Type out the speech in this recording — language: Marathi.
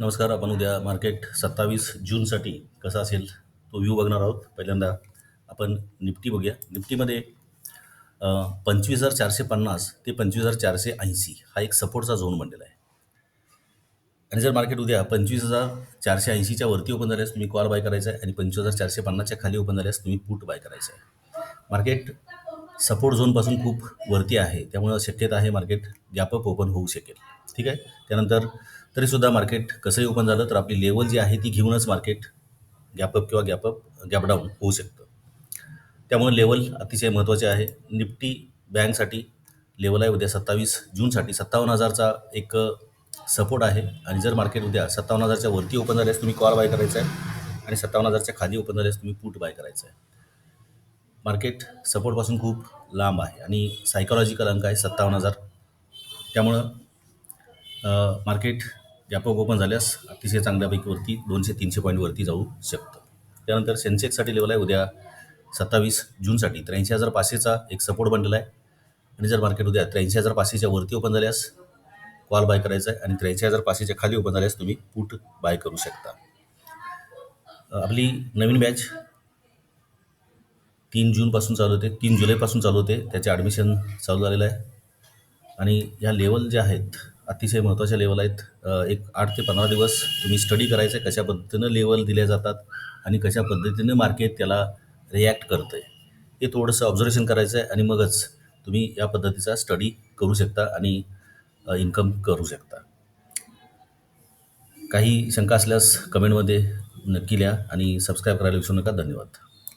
नमस्कार आपण उद्या मार्केट सत्तावीस जूनसाठी कसा असेल तो व्ह्यू बघणार आहोत. पहिल्यांदा आपण निफ्टी बघूया. निफ्टीमध्ये पंचवीस हजार चारशे पन्नास ते पंचवीस हजार चारशे ऐंशी हा एक सपोर्टचा झोन बनलेला आहे. आणि जर मार्केट उद्या पंचवीस हजार चारशे ऐंशीच्या वरती ओपन झाल्यास तुम्ही कॉल बाय करायचा आहे आणि पंचवीस हजार चारशे पन्नासच्या खाली ओपन झाल्यास तुम्ही पुट बाय करायचं आहे. मार्केट सपोर्ट झोनपासून खूप वरती आहे. त्यामुळं शक्यता आहे मार्केट गॅपअप ओपन होऊ शकेल. ठीक आहे? त्यानंतर तरीसुद्धा मार्केट कसंही ओपन झालं तर आपली लेवल जी आहे ती घेऊनच मार्केट गॅपअप किंवा गॅपअप गॅपडाऊन होऊ शकतं. त्यामुळे लेवल अतिशय महत्त्वाचे आहे. निफ्टी बँकसाठी लेवल आहे उद्या सत्तावीस जूनसाठी सत्तावन्न हजारचा एक सपोर्ट आहे. आणि जर मार्केट उद्या सत्तावन्न हजारच्या वरती ओपन झाल्यास तुम्ही कॉल बाय करायचा आहे. आणि सत्तावन्न हजारच्या खाली ओपन झाल्यास तुम्ही पूट बाय करायचं आहे. मार्केट सपोर्टपासून खूप लांब आहे आणि सायकोलॉजिकल अंक आहे सत्तावन्न हजार. त्यामुळं मार्केट गॅपअप ओपन झाल्यास अतिशय चांगल्यापैकी वरती दोनशे तीनशे पॉईंटवरती जाऊ शकतं. त्यानंतर सेन्सेक्ससाठी लेवल आहे उद्या सत्तावीस जूनसाठी. त्र्याऐंशी हजार पाचशेचा एक सपोर्ट बनलेला आहे. आणि जर मार्केट उद्या त्र्याऐंशी हजार पाचशेच्या वरती ओपन झाल्यास कॉल बाय करायचा आहे आणि त्र्याऐंशी हजार पाचशेच्या खाली ओपन झाल्यास तुम्ही पुट बाय करू शकता. आपली नवीन बॅच तीन जूनपासून चालू होते तीन जुलैपासून चालू होते त्याचे ॲडमिशन चालू झालेलं आहे. आणि ह्या लेवल ज्या आहेत अतिशय महत्त्वाच्या लेवल आहेत एक आठ ते पंधरा दिवस तुम्ही स्टडी करायचं आहे कशा पद्धतीनं लेवल दिल्या जातात आणि कशा पद्धतीनं मार्केट त्याला रिॲक्ट करतं आहे हे थोडंसं ऑब्झर्वेशन करायचं आहे आणि मगच तुम्ही या पद्धतीचा स्टडी करू शकता आणि इन्कम करू शकता. काही शंका असल्यास कमेंटमध्ये नक्की लिहा आणि सबस्क्राईब करायला विसरू नका. धन्यवाद.